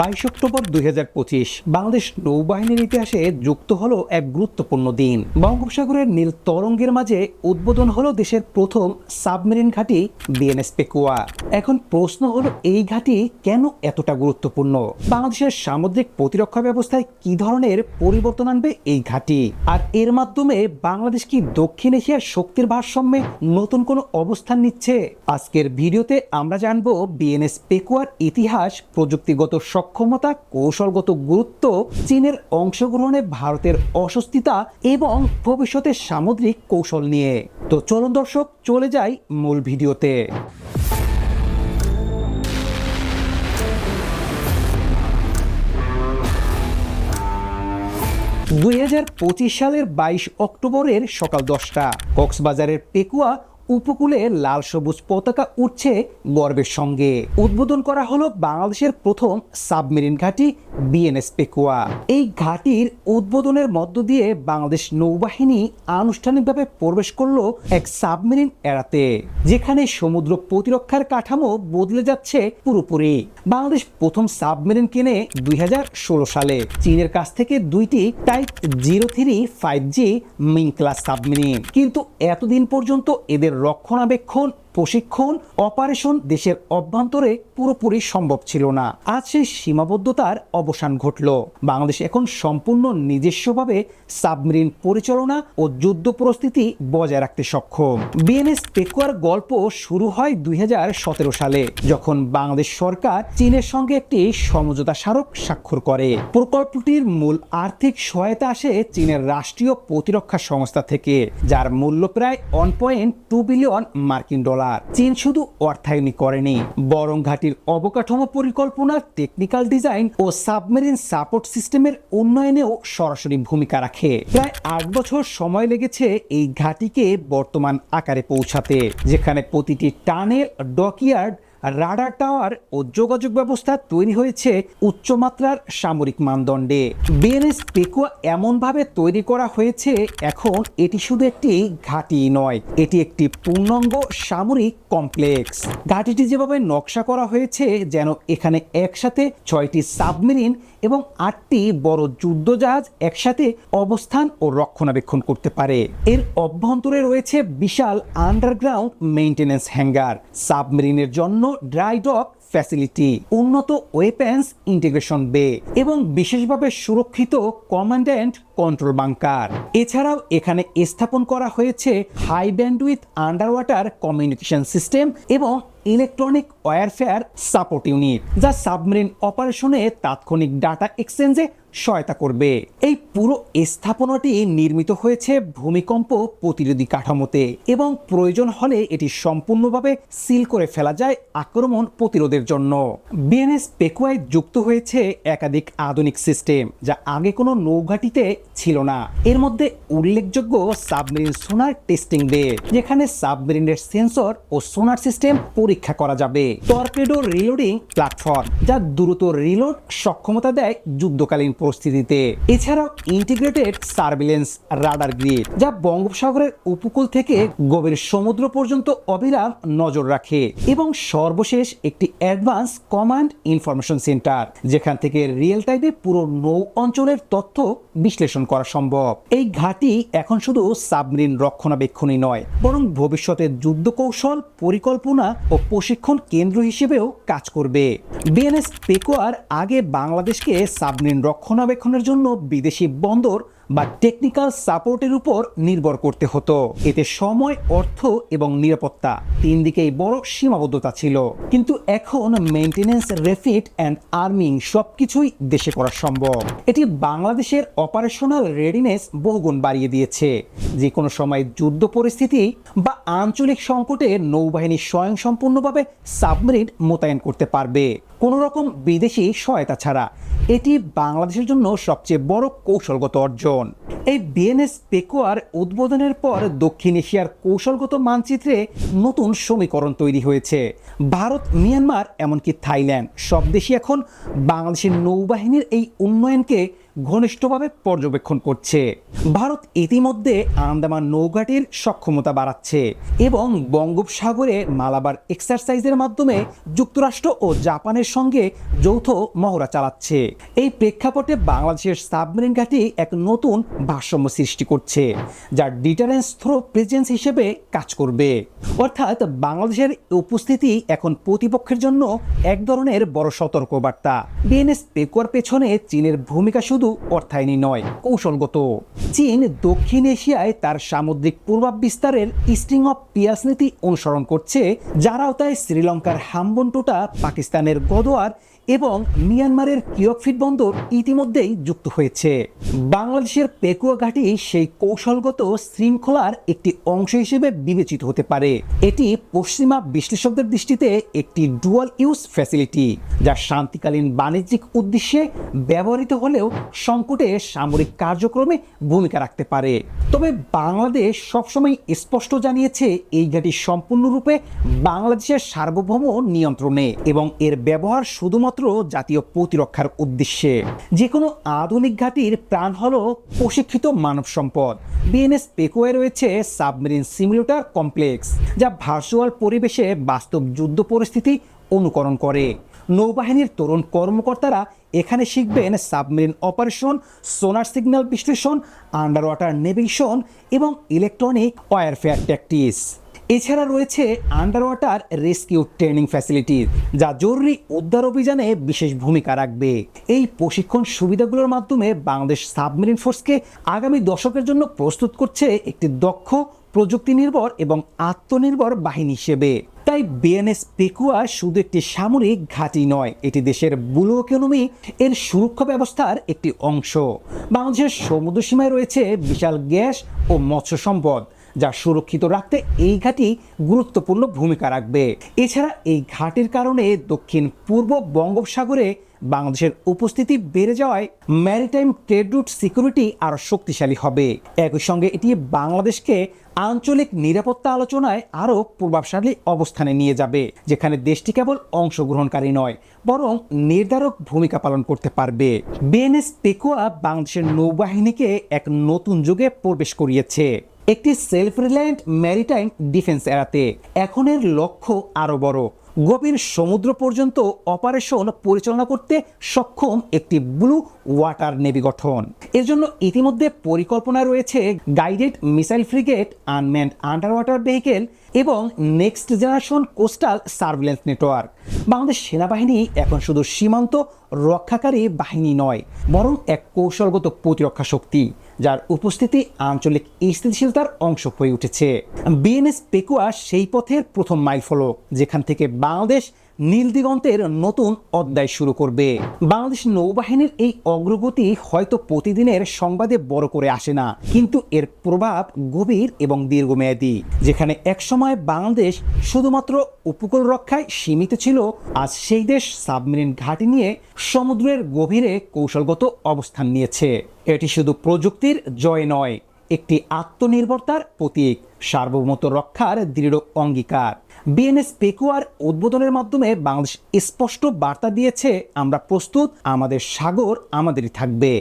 বাইশ অক্টোবর দুই হাজার পঁচিশ, বাংলাদেশ নৌবাহিনীর ইতিহাসে যুক্ত হলো এক গুরুত্বপূর্ণ দিন। বঙ্গোপসাগরের নীল তরঙ্গের মাঝে উদ্বোধন হলো দেশের প্রথম সাবমেরিন ঘাঁটি বিএনএস পেকুয়া। এখন প্রশ্ন হলো, এই ঘাঁটি কেন এতটা গুরুত্বপূর্ণ? বাংলাদেশের সামুদ্রিক প্রতিরক্ষা ব্যবস্থায় কি ধরনের পরিবর্তন আনবে এই ঘাঁটি? আর এর মাধ্যমে বাংলাদেশ কি দক্ষিণ এশিয়ার শক্তির ভারসাম্যে নতুন কোনো অবস্থান নিচ্ছে? আজকের ভিডিওতে আমরা জানব বিএনএস পেকুয়ার ইতিহাস, প্রযুক্তিগত সক্ষমতা, কৌশলগত গুরুত্ব, চীনের অংশগ্রহণে ভারতের অস্বস্তিতা এবং ভবিষ্যতের সামুদ্রিক কৌশল নিয়ে। তো চলুন দর্শক, চলে যাই মূল ভিডিওতে। দুই হাজার পঁচিশ সালের বাইশ অক্টোবরের সকাল দশটা, কক্সবাজারের পেকুয়া উপকূলে লাল সবুজ পতাকা উঠছে গর্বের সঙ্গে। উদ্বোধন করা হলো বাংলাদেশের প্রথম সাবমেরিন ঘাঁটি বিএনএস পেকুয়া এই ঘাঁটির উদ্বোধনের মধ্য দিয়ে বাংলাদেশ নৌবাহিনী আনুষ্ঠানিকভাবে প্রবেশ করল এক সাবমেরিন এড়াতে, যেখানে সমুদ্র প্রতিরক্ষার কাঠামো বদলে যাচ্ছে পুরোপুরি। বাংলাদেশ প্রথম সাবমেরিন কেনে দুই সালে। চীনের কাছ থেকে দুইটি type zero three five G Ming class submarine. কিন্তু এতদিন পর্যন্ত এদের রক্ষণাবেক্ষণ প্রশিক্ষণ, অপারেশন দেশের অভ্যন্তরে পুরোপুরি সম্ভব ছিল না। আজ সেই সীমাবদ্ধতার অবসান ঘটল। বাংলাদেশ এখন সম্পূর্ণ নিজস্বভাবে সাবমেরিন পরিচালনা ও যুদ্ধ পরিস্থিতি বজায় রাখতে সক্ষম। বিএনএস পেকুয়ার গল্প শুরু হয় দুই হাজার সতেরো সালে, যখন বাংলাদেশ সরকার চীনের সঙ্গে একটি সমঝোতা স্মারক স্বাক্ষর করে। প্রকল্পটির মূল আর্থিক সহায়তা আসে চীনের রাষ্ট্রীয় প্রতিরক্ষা সংস্থা থেকে, যার মূল্য প্রায় ওয়ান পয়েন্ট টু বিলিয়ন মার্কিন ডলার। চীন শুধু অর্থায়নই করেনি, বরং ঘাটির অবকাঠামো পরিকল্পনা টেকনিক্যাল ডিজাইন ও সাবমেরিন সাপোর্ট সিস্টেমের উন্নয়নেও সরাসরি ভূমিকা রাখে। প্রায় আট বছর সময় লেগেছে এই ঘাটিকে বর্তমান আকারে পৌঁছাতে, যেখানে প্রতিটি টানেল ডকইয়ার্ড রাডার টাওয়ার ও যোগাযোগ ব্যবস্থা তৈরি হয়েছে উচ্চমাত্রার সামরিক মানদণ্ডে। বিএনএস পেকুয়া এমনভাবে তৈরি করা হয়েছে, এখন এটি শুধু একটি ঘাঁটি নয়, এটি একটি পূর্ণাঙ্গ সামরিক কমপ্লেক্স। ঘাঁটিটি যেভাবে নকশা করা হয়েছে, যেন এখানে একসাথে ছয়টি সাবমেরিন এবং আটটি বড় যুদ্ধজাহাজ একসাথে অবস্থান ও রক্ষণাবেক্ষণ করতে পারে। এর অভ্যন্তরে রয়েছে বিশাল আন্ডারগ্রাউন্ড মেইনটেনেন্স হ্যাঙ্গার। সাবমেরিনের জন্য ড্রাই ডক ফ্যাসিলিটি উন্নত ওয়েপেন্স ইন্টিগ্রেশন বে এবং বিশেষভাবে সুরক্ষিত কমান্ড্যান্ট কন্ট্রোল বাংকার এছাড়াও এখানে স্থাপন করা হয়েছে high bandwidth under water communication system এবং ইলেকট্রনিক ওয়ারফেয়ার সাপোর্ট ইউনিট যা সাবমেরিন অপারেশনে তাৎক্ষণিক ডাটা এক্সচেঞ্জে সহায়তা করবে। এই পুরো স্থাপনাটি নির্মিত হয়েছে ভূমিকম্প প্রতিরোধী কাঠামোতে এবং প্রয়োজন হলে এটি সম্পূর্ণভাবে সিল করে ফেলা যায় আক্রমণ প্রতিরোধের জন্য। বিএনএস পেকুয়ায় যুক্ত হয়েছে একাধিক আধুনিক সিস্টেম যা আগে কোনো নৌঘাটিতে ছিল না। এর মধ্যে উল্লেখযোগ্য সাবমেরিন সোনার টেস্টিং বে যেখানে সাবমেরিনের সেন্সর ও সোনার সিস্টেম পরীক্ষা করা যাবে। টর্পেডো রিলোডিং প্ল্যাটফর্ম যা দ্রুত রিলোড সক্ষমতা দেয় যুদ্ধকালীন পরিস্থিতিতে। এছাড়াও ইন্টিগ্রেটেড সার্ভিলেন্স রাডার গ্রিড যা বঙ্গোপসাগরের উপকূল থেকে গভীর সমুদ্র পর্যন্ত অবিরাম নজর রাখে। এবং সর্বশেষ একটি অ্যাডভান্স কমান্ড ইনফরমেশন সেন্টার, যেখান থেকে রিয়েল টাইমে পুরো নৌ অঞ্চলের তথ্য বিশ্লেষণ করা সম্ভব। এই ঘাঁটি এখন শুধু সাবমেরিন রক্ষণাবেক্ষণই নয়, বরং ভবিষ্যতে যুদ্ধ কৌশল পরিকল্পনা ও প্রশিক্ষণ কেন্দ্র হিসেবেও কাজ করবে। বিএনএস পেকোয়ার আগে বাংলাদেশকে সাবমেরিন রক্ষণাবেক্ষণের জন্য বিদেশি বন্দর বা টেকনিক্যাল সাপোর্টের উপর নির্ভর করতে হতো। এতে সময়, অর্থ এবং নিরাপত্তা তিন দিকেই বড় সীমাবদ্ধতা ছিল। কিন্তু এখন মেনটেনেন্স রেফিট অ্যান্ড আর্মিং সবকিছুই দেশে করা সম্ভব। এটি বাংলাদেশের অপারেশনাল রেডিনেস বহুগুণ বাড়িয়ে দিয়েছে। যে কোনো সময় যুদ্ধ পরিস্থিতি বা আঞ্চলিক সংকটে নৌবাহিনী স্বয়ংসম্পূর্ণভাবে সাবমেরিন মোতায়েন করতে পারবে। কোনো রকম বিদেশি সহায়তা ছাড়া এটি বাংলাদেশের জন্য সবচেয়ে বড় কৌশলগত অর্জন। এই বিএনএস পেকোয়ার উদ্বোধনের পর দক্ষিণ এশিয়ার কৌশলগত মানচিত্রে নতুন সমীকরণ তৈরি হয়েছে। ভারত, মিয়ানমার, এমনকি থাইল্যান্ড সব দেশই এখন বাংলাদেশের নৌবাহিনীর এই উন্নয়নকে ঘনিষ্ঠভাবে পর্যবেক্ষণ করছে। ভারত ইতিমধ্যে আন্দামান নৌঘাটির সক্ষমতা বাড়াচ্ছে এবং বঙ্গোপসাগরে মালাবার এক্সারসাইজের মাধ্যমে যুক্তরাষ্ট্র ও জাপানের সঙ্গে যৌথ মহড়া চালাচ্ছে। এই প্রেক্ষাপটে বাংলাদেশের সাবমেরিন ঘাঁটি এক নতুন ভারসাম্য সৃষ্টি করছে যা ডিটারেন্স থ্রো প্রেজেন্স হিসেবে কাজ করবে। অর্থাৎ বাংলাদেশের উপস্থিতি এখন প্রতিপক্ষের জন্য এক ধরনের বড় সতর্কবার্তা। বিএনএস পেকুয়ার পেছনে চীনের ভূমিকা শুধু অর্থায়নী নয়, কৌশলগত। চীন দক্ষিণ এশিয়ায় তার সামুদ্রিক পূর্বাব বিস্তারের স্ট্রিং অফ পিয়াস নীতি অনুসরণ করছে, যার আওতায় শ্রীলঙ্কার হাম্বনটোটা পাকিস্তানের গদোয়ার এবং মিয়ানমারের কিয়কফিট বন্দর ইতিমধ্যেই যুক্ত হয়েছে। বাংলাদেশের পেকুয়া ঘাঁটি সেই কৌশলগত শৃঙ্খলার একটি অংশ হিসেবে বিবেচিত হতে পারে। এটি পশ্চিমা বিশ্লেষকদের দৃষ্টিতে একটি ডুয়াল ইউজ ফ্যাসিলিটি যা শান্তিকালীন বাণিজ্যিক উদ্দেশ্যে ব্যবহৃত হলেও সংকটে সামরিক কার্যক্রমে ভূমিকা রাখতে পারে। তবে বাংলাদেশ সবসময় স্পষ্ট জানিয়েছে, এই ঘাঁটি সম্পূর্ণরূপে বাংলাদেশের সার্বভৌম নিয়ন্ত্রণে এবং এর ব্যবহার শুধুমাত্র জাতীয় প্রতিরক্ষার উদ্দেশ্যে। যে কোনো আধুনিক ঘাঁটির প্রাণ হল প্রশিক্ষিত মানব সম্পদ। বিএনএস পেকোয়ে রয়েছে সাবমেরিন সিমুলেটর কমপ্লেক্স, যা ভার্চুয়াল পরিবেশে বাস্তব যুদ্ধ পরিস্থিতি অনুকরণ করে। নৌবাহিনীর তরুণ কর্মকর্তারা এখানে শিখবেন সাবমেরিন অপারেশন, সোনার সিগন্যাল বিশ্লেষণ আন্ডার ওয়াটার নেভিগেশন এবং ইলেকট্রনিক ওয়ারফেয়ার ট্যাকটিস। এছাড়া রয়েছে under water rescue training facilities যা জরুরি উদ্ধার অভিযানে বিশেষ ভূমিকা রাখবে। এই প্রশিক্ষণ সুবিধাগুলোর মাধ্যমে বাংলাদেশ সাবমেরিন ফোর্সকে আগামী দশকের জন্য প্রস্তুত করছে একটি দক্ষ প্রযুক্তি নির্ভর এবং আত্মনির্ভর বাহিনী হিসেবে। তাই বিএনএস পেকুয়া শুধু একটি সামরিক ঘাঁটি নয়, এটি দেশের ব্লু ইকোনমি এর সুরক্ষা ব্যবস্থার একটি অংশ। বাংলাদেশের সমুদ্র সীমায় রয়েছে বিশাল গ্যাস ও মৎস্য সম্পদ। যা সুরক্ষিত রাখতে এই ঘাঁটি গুরুত্বপূর্ণ ভূমিকা রাখবে। এছাড়া এই ঘাটির কারণে দক্ষিণ পূর্ব বঙ্গোপসাগরে বাংলাদেশের উপস্থিতি বেড়ে যাওয়ায় ম্যারিটাইম ট্রেড রুট সিকিউরিটি আরও শক্তিশালী হবে। একই সঙ্গে এটি বাংলাদেশকে আঞ্চলিক নিরাপত্তা আলোচনায় আরও প্রভাবশালী অবস্থানে নিয়ে যাবে, যেখানে দেশটি কেবল অংশগ্রহণকারী নয়, বরং নির্ধারক ভূমিকা পালন করতে পারবে। বিএনএস পেকুয়া বাংলাদেশের নৌবাহিনীকে এক নতুন যুগে প্রবেশ করিয়েছে। একটি সেলফ রিলায়েন্ট ম্যারিটাইম ডিফেন্স এড়াতে। এখন এর লক্ষ্য আরও বড়। গভীর সমুদ্র পর্যন্ত অপারেশন পরিচালনা করতে সক্ষম একটি ব্লু ওয়াটার নেভি গঠন। এর জন্য ইতিমধ্যে পরিকল্পনা রয়েছে guided missile frigate unmanned under water vehicle এবং next generation coastal surveillance network Bangladesh সেনাবাহিনী এখন শুধু সীমান্ত রক্ষাকারী বাহিনী নয়, বরং এক কৌশলগত প্রতিরক্ষা শক্তি। যার উপস্থিতি আঞ্চলিক স্থিতিশীলতার অংশ হয়ে উঠেছে। বিএনএস পেকুয়া সেই পথের প্রথম মাইল ফলক যেখান থেকে বাংলাদেশ নীল দিগন্তের নতুন অধ্যায় শুরু করবে। বাংলাদেশ নৌবাহিনীর এই অগ্রগতি হয়তো প্রতিদিনের সংবাদে বড় করে আসে না, কিন্তু এর প্রভাব গভীর এবং দীর্ঘমেয়াদী, যেখানে একসময় বাংলাদেশ শুধুমাত্র উপকূল রক্ষায় সীমিত ছিল, আজ সেই দেশ সাবমেরিন ঘাঁটি নিয়ে সমুদ্রের গভীরে কৌশলগত অবস্থান নিয়েছে। এটি শুধু প্রযুক্তির জয় নয়, একটি আত্মনির্ভরতার প্রতীক, সার্বভৌমত্ব রক্ষার দৃঢ় অঙ্গীকার। বিএনএস পেকুয়ার উদ্বোধনের মাধ্যমে বাংলাদেশ স্পষ্ট বার্তা দিয়েছে আমরা প্রস্তুত আমাদের সাগর আমাদেরই থাকবে।